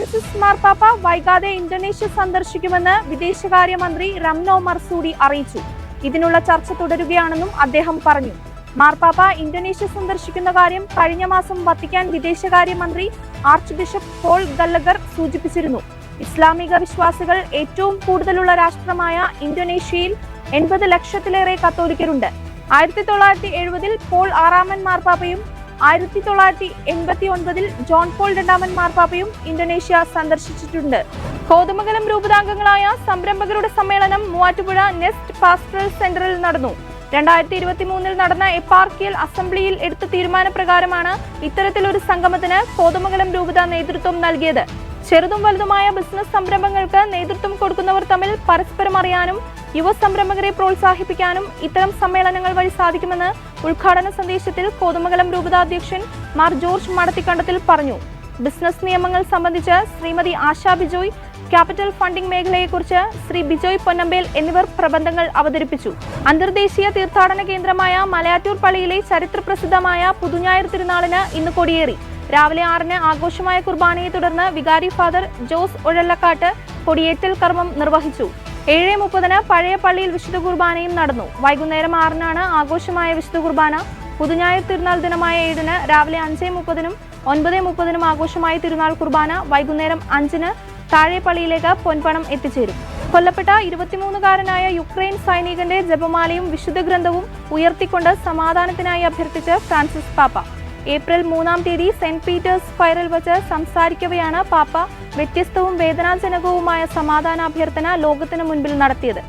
Francis മാർപ്പാപ്പ വൈകാതെ Indonesia സന്ദർശിക്കുമെന്ന് വിദേശകാര്യമന്ത്രി റംനോ മർസൂഡി അറിയിച്ചു. ഇതിനുള്ള ചർച്ച തുടരുകയാണെന്നും അദ്ദേഹം പറഞ്ഞു. മാർപ്പാപ്പ ഇന്തോനേഷ്യ സന്ദർശിക്കുന്ന കാര്യം കഴിഞ്ഞ മാസം വത്തിക്കാൻ വിദേശകാര്യമന്ത്രി ആർച്ച് ബിഷപ്പ് പോൾ ഗല്ലഗർ സൂചിപ്പിച്ചിരുന്നു. ഇസ്ലാമിക വിശ്വാസികൾ ഏറ്റവും കൂടുതലുള്ള രാഷ്ട്രമായ ഇന്തോനേഷ്യയിൽ എൺപത് ലക്ഷത്തിലേറെ കത്തോലിക്കരുണ്ട്. ആയിരത്തി തൊള്ളായിരത്തി എഴുപതിൽ പോൾ ആറാമൻ മാർപ്പാപ്പയും ആയിരത്തി തൊള്ളായിരത്തി എൺപത്തി ഒൻപതിൽ ജോൺ പോൾ രണ്ടാമൻ മാർപ്പാപ്പയും ഇന്തോനേഷ്യ സന്ദർശിച്ചിട്ടുണ്ട്. കോതമംഗലം രൂപതാംഗങ്ങളായ സംരംഭകരുടെ സമ്മേളനം മൂവാറ്റുപുഴ നെസ്റ്റ് പാസ്റ്ററൽ സെന്ററിൽ നടന്നു. രണ്ടായിരത്തി ഇരുപത്തി മൂന്നിൽ നടന്ന എപ്പാർക്കിയൽ അസംബ്ലിയിൽ എടുത്ത തീരുമാനപ്രകാരമാണ് ഇത്തരത്തിലൊരു സംഗമത്തിന് കോതമംഗലം രൂപത നേതൃത്വം നൽകിയത്. ചെറുതും വലുതുമായ ബിസിനസ് സംരംഭങ്ങൾക്ക് നേതൃത്വം കൊടുക്കുന്നവർ തമ്മിൽ പരസ്പരം അറിയാനും യുവ സംരംഭകരെ പ്രോത്സാഹിപ്പിക്കാനും ഇത്തരം സമ്മേളനങ്ങൾ വഴി സാധിക്കുമെന്ന് ഉദ്ഘാടന സന്ദേശത്തിൽ കോതമംഗലം രൂപതാധ്യക്ഷൻ മാർ ജോർജ് മടത്തിക്കണ്ടത്തിൽ പറഞ്ഞു. ബിസിനസ് നിയമങ്ങൾ സംബന്ധിച്ച് ശ്രീമതി ആശാ ബിജോയ് ക്യാപിറ്റൽ ഫണ്ടിംഗ് മേഖലയെക്കുറിച്ച് ശ്രീ ബിജോയ് പൊന്നമ്പേൽ എന്നിവർ പ്രബന്ധങ്ങൾ അവതരിപ്പിച്ചു. അന്തർദേശീയ തീർത്ഥാടന കേന്ദ്രമായ മലയാറ്റൂർ പള്ളിയിലെ ചരിത്രപ്രസിദ്ധമായ പുതുഞായർ തിരുനാളിന് ഇന്ന് കൊടിയേറി. രാവിലെ ആറിന് ആഘോഷമായ കുർബാനയെ തുടർന്ന് വികാരി ഫാദർ ജോസ് ഉഴല്ലക്കാട്ട് കൊടിയേറ്റൽ കർമ്മം നിർവഹിച്ചു. ഏഴ് മുപ്പതിന് പഴയ പള്ളിയിൽ വിശുദ്ധ കുർബാനയും നടന്നു. വൈകുന്നേരം ആറിനാണ് ആഘോഷമായ വിശുദ്ധ കുർബാന. പുതുഞായർ തിരുനാൾ ദിനമായ ഏഴിന് രാവിലെ അഞ്ച് മുപ്പതിനും ഒൻപത് മുപ്പതിനും ആഘോഷമായ തിരുനാൾ കുർബാന വൈകുന്നേരം അഞ്ചിന് താഴെപ്പള്ളിയിലേക്ക് പൊൻപണം എത്തിച്ചേരും. കൊല്ലപ്പെട്ട ഇരുപത്തിമൂന്നുകാരനായ യുക്രൈൻ സൈനികന്റെ ജപമാലയും വിശുദ്ധ ഗ്രന്ഥവും ഉയർത്തിക്കൊണ്ട് സമാധാനത്തിനായി അഭ്യർത്ഥിച്ച് ഫ്രാൻസിസ് പാപ്പ. ഏപ്രിൽ മൂന്നാം തീയതി സെന്റ് പീറ്റേഴ്സ് സ്ക്വയറിൽ വച്ച് സംസാരിക്കവെയാണ് പാപ്പ. വ്യത്യസ്തവും വേദനാജനകവുമായ സമാധാനാഭ്യർത്ഥന ലോകത്തിന് മുൻപിൽ നടത്തിയത്.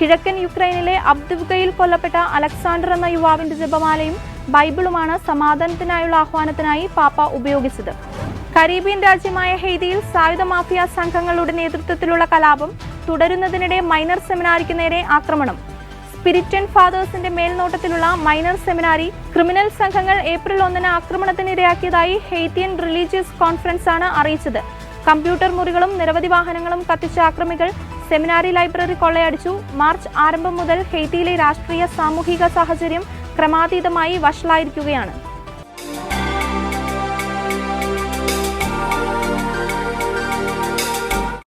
കിഴക്കൻ യുക്രൈനിലെ അബ്ദുവ്കയിൽ കൊല്ലപ്പെട്ട അലക്സാണ്ടർ എന്ന യുവാവിന്റെ ജപമാലയും ബൈബിളുമാണ് സമാധാനത്തിനായുള്ള ആഹ്വാനത്തിനായി പാപ്പ ഉപയോഗിച്ചത്. കരീബിയൻ രാജ്യമായ ഹെയ്തിയിൽ സായുധ മാഫിയ സംഘങ്ങളുടെ നേതൃത്വത്തിലുള്ള കലാപം തുടരുന്നതിനിടെ മൈനർ സെമിനാരിക്ക് നേരെ ആക്രമണം. സ്പിരിറ്റൻ ഫാദേഴ്സിന്റെ മേൽനോട്ടത്തിലുള്ള മൈനർ സെമിനാരി ക്രിമിനൽ സംഘങ്ങൾ ഏപ്രിൽ ഒന്നിന് ആക്രമണത്തിനിരയാക്കിയതായി ഹെയ്ത്തിയൻ റിലീജിയസ് കോൺഫറൻസ് ആണ് അറിയിച്ചത്. കമ്പ്യൂട്ടർ മുറികളും നിരവധി വാഹനങ്ങളും കത്തിച്ച ആക്രമികൾ സെമിനാരി ലൈബ്രറി കൊള്ളയടിച്ചു. മാർച്ച് ആരംഭം മുതൽ ഹെയ്ത്തിയിലെ രാഷ്ട്രീയ സാമൂഹിക സാഹചര്യം ക്രമാതീതമായി വഷളായിരിക്കുകയാണ്.